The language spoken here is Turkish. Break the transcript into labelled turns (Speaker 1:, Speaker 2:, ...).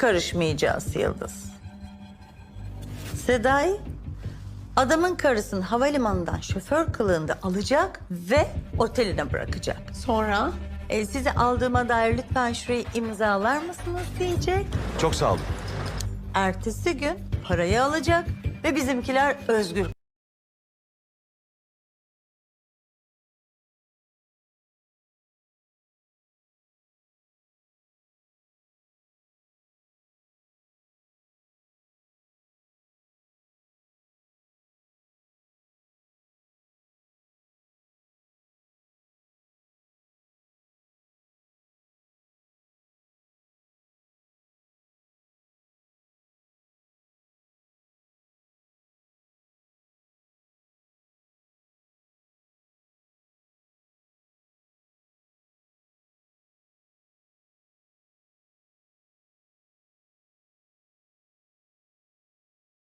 Speaker 1: karışmayacağız Yıldız. Seda'yı adamın karısını havalimanından şoför kılığında alacak ve oteline bırakacak.
Speaker 2: Sonra?
Speaker 1: E, sizi aldığıma dair lütfen şurayı imzalar mısınız diyecek.
Speaker 3: Çok sağ olun.
Speaker 1: Ertesi gün parayı alacak ve bizimkiler özgür